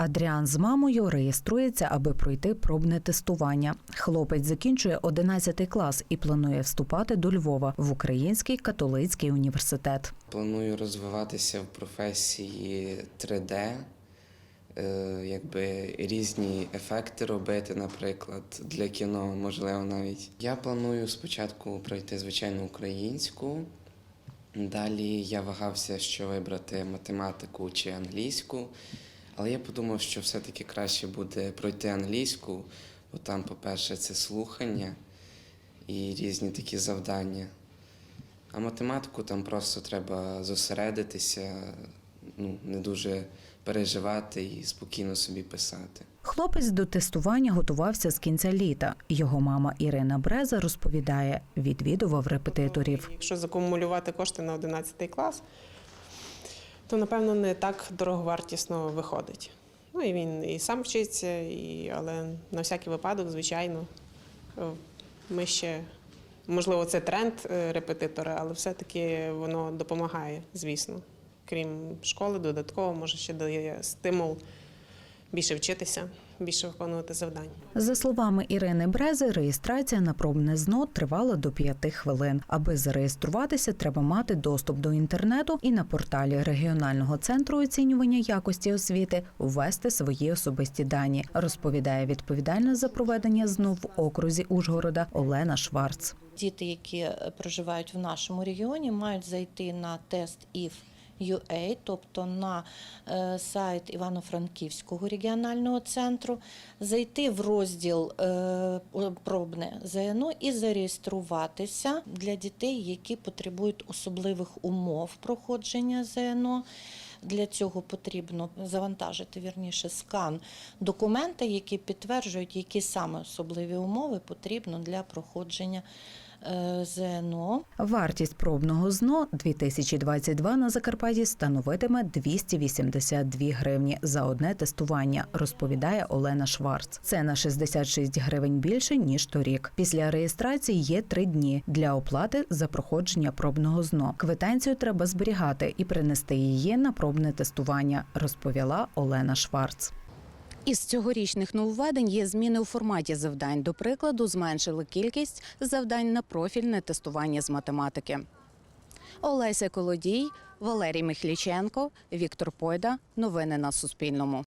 Адріан з мамою реєструється, аби пройти пробне тестування. Хлопець закінчує 11 клас і планує вступати до Львова в Український католицький університет. Планую розвиватися в професії 3D, е, якби різні ефекти робити, наприклад, для кіно, можливо, навіть. Я планую спочатку пройти звичайну українську. Далі я вагався, що вибрати математику чи англійську, але я подумав, що все-таки краще буде пройти англійську, бо там, по-перше, це слухання і різні такі завдання. А математику там просто треба зосередитися, ну, не дуже переживати і спокійно собі писати. Хлопець до тестування готувався з кінця літа. Його мама Ірина Бреза розповідає, відвідував репетиторів. Якщо закумулювати кошти на 11 клас, то напевно не так дороговартісно виходить. Ну і він і сам вчиться, і, але на всякий випадок, звичайно, е, ми ще, можливо, це тренд е, репетитора, але все-таки воно допомагає, звісно. Крім школи, додатково, може ще дає стимул більше вчитися, більше виконувати завдань. За словами Ірини Брези, реєстрація на пробне ЗНО тривала до 5 хвилин. Аби зареєструватися, треба мати доступ до інтернету і на порталі регіонального центру оцінювання якості освіти ввести свої особисті дані. Розповідає відповідальна за проведення ЗНО в окрузі Ужгорода Олена Шварц. Діти, які проживають в нашому регіоні, мають зайти на тест IF UA, тобто на е, сайт Івано-Франківського регіонального центру, зайти в розділ е, пробне ЗНО і зареєструватися для дітей, які потребують особливих умов проходження ЗНО. Для цього потрібно завантажити вірніше скан документа, які підтверджують, які саме особливі умови потрібно для проходження ЗНО. Вартість пробного ЗНО 2022 на Закарпатті становитиме 282 гривні за одне тестування, розповідає Олена Шварц. Це на 66 гривень більше ніж торік. Після реєстрації є три дні для оплати за проходження пробного ЗНО. Квитанцію треба зберігати і принести її на пробне тестування, розповіла Олена Шварц. Із цьогорічних нововведень є зміни у форматі завдань. До прикладу, зменшили кількість завдань на профільне тестування з математики. Олеся Колодій, Валерій Михліченко, Віктор Пойда. Новини на Суспільному.